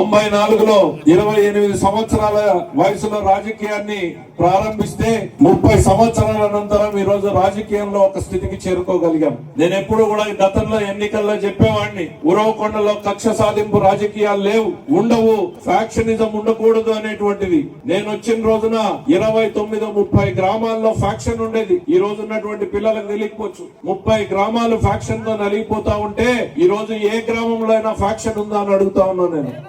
తొంభై నాలుగులో ఇరవై ఎనిమిది సంవత్సరాల వయసులో రాజకీయాన్ని ప్రారంభిస్తే ముప్పై సంవత్సరాల అనంతరం ఈ రోజు రాజకీయంలో ఒక స్థితికి చేరుకోగలిగాం. నేను ఎప్పుడు కూడా గతంలో ఎన్నికల్లో చెప్పేవాడిని ఉరవకొండలో కక్ష సాధింపు రాజకీయాలు లేవు ఉండవు ఫ్యాక్షనిజం ఉండకూడదు అనేటువంటిది. నేను వచ్చిన రోజున ఇరవై తొమ్మిది ముప్పై గ్రామాల్లో ఫ్యాక్షన్ ఉండేది. ఈ రోజు ఉన్నటువంటి పిల్లలకు తెలియకపోవచ్చు. ముప్పై గ్రామాలు ఫ్యాక్షన్తో నలిగిపోతా ఉంటే ఈ రోజు ఏ గ్రామంలో అయినా ఫ్యాక్షన్ ఉందా అని అడుగుతా ఉన్నాను నేను.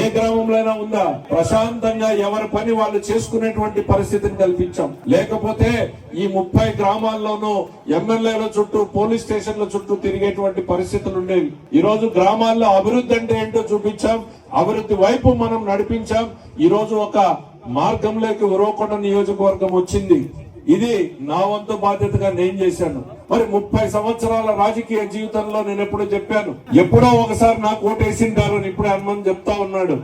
ఏ గ్రామంలో అయినా ఉందా? ప్రశాంతంగా ఎవరి పని వాళ్ళు చేసుకునేటువంటి పరిస్థితిని కల్పించాం. లేకపోతే ఈ ముప్పై గ్రామాల్లోనూ ఎమ్మెల్యేల చుట్టూ పోలీస్ స్టేషన్ల చుట్టూ తిరిగేటువంటి పరిస్థితులు ఉండేవి. ఈ రోజు గ్రామాల్లో అభివృద్ధి అంటే ఏంటో చూపించాం. అభివృద్ధి వైపు మనం నడిపించాం. ఈ రోజు ఒక మార్గంలోకి ఉరవకొండ నియోజకవర్గం వచ్చింది. ఇది నా వంతు బాధ్యతగా నేను చేశాను. మరి ముప్పై సంవత్సరాల రాజకీయ జీవితంలో నేను ఎప్పుడూ చెప్పాను? ఎప్పుడో ఒకసారి నాకు ఓటేసింటారు అని ఇప్పుడే హనుమాన్ చెప్తా ఉన్నాడు.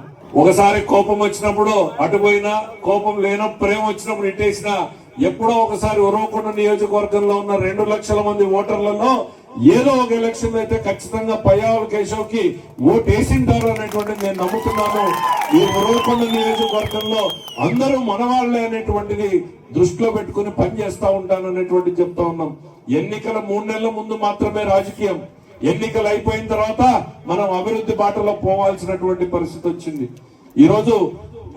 ఒకసారి కోపం వచ్చినప్పుడు అటు పోయినా కోపం లేనప్పుడు ప్రేమ వచ్చినప్పుడు ఇటేసినా ఎప్పుడో ఒకసారి ఉరవకొండ నియోజకవర్గంలో ఉన్న రెండు లక్షల మంది ఓటర్లలో ఏదో ఒక ఎలక్షన్ అయితే ఖచ్చితంగా పయ్యావుల కేశవ్కి ఓటు వేసింటారు అనేటువంటిది నేను నమ్ముతున్నాను. ఈ ఉరవకొండ నియోజకవర్గంలో అందరూ మనవాళ్ళే అనేటువంటిది దృష్టిలో పెట్టుకుని పనిచేస్తా ఉంటాను అనేటువంటి చెప్తా ఉన్నాం. ఎన్నికల మూడు నెలల ముందు మాత్రమే రాజకీయం. ఎన్నికలు అయిపోయిన తర్వాత మనం అభివృద్ధి బాటలో పోవాల్సినటువంటి పరిస్థితి వచ్చింది. ఈరోజు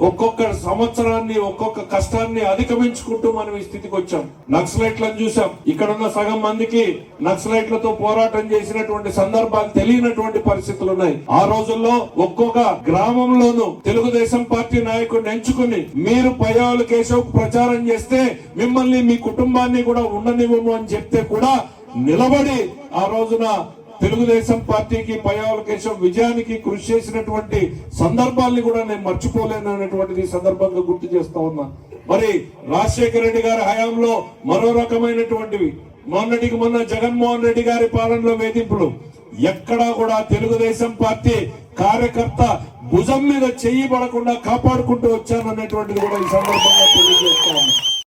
ఒక్కొక్క సంవత్సరాన్ని ఒక్కొక్క కష్టాన్ని అధిగమించుకుంటూ మనం ఈ స్థితికి వచ్చాం. నక్సలైట్లను చూసాం ఇక్కడ ఉన్న సగం మందికి నక్సలైట్లతో పోరాటం చేసినటువంటి సందర్భాలు తెలియనటువంటి పరిస్థితులు ఉన్నాయి. ఆ రోజుల్లో ఒక్కొక్క గ్రామంలోనూ తెలుగుదేశం పార్టీ నాయకుడిని ఎంచుకుని మీరు పయావుల కేశవ్ ప్రచారం చేస్తే మిమ్మల్ని మీ కుటుంబాన్ని కూడా ఉండనివ్వము అని చెప్తే కూడా నిలబడి ఆ రోజున తెలుగుదేశం పార్టీకి పయావలకేశం విజయానికి కృషి చేసినటువంటి సందర్భాల్ని కూడా నేను మర్చిపోలేను అనేటువంటిది సందర్భంగా గుర్తు చేస్తా ఉన్నా. మరి రాజశేఖర రెడ్డి గారి హయాంలో మరో రకమైనటువంటివి. మొన్నటికి మొన్న జగన్మోహన్ రెడ్డి గారి పాలనలో వేధింపులు. ఎక్కడా కూడా తెలుగుదేశం పార్టీ కార్యకర్త భుజం మీద చెయ్యి పడకుండా కాపాడుకుంటూ వచ్చాననేటువంటిది కూడా ఈ సందర్భంగా తెలియజేస్తా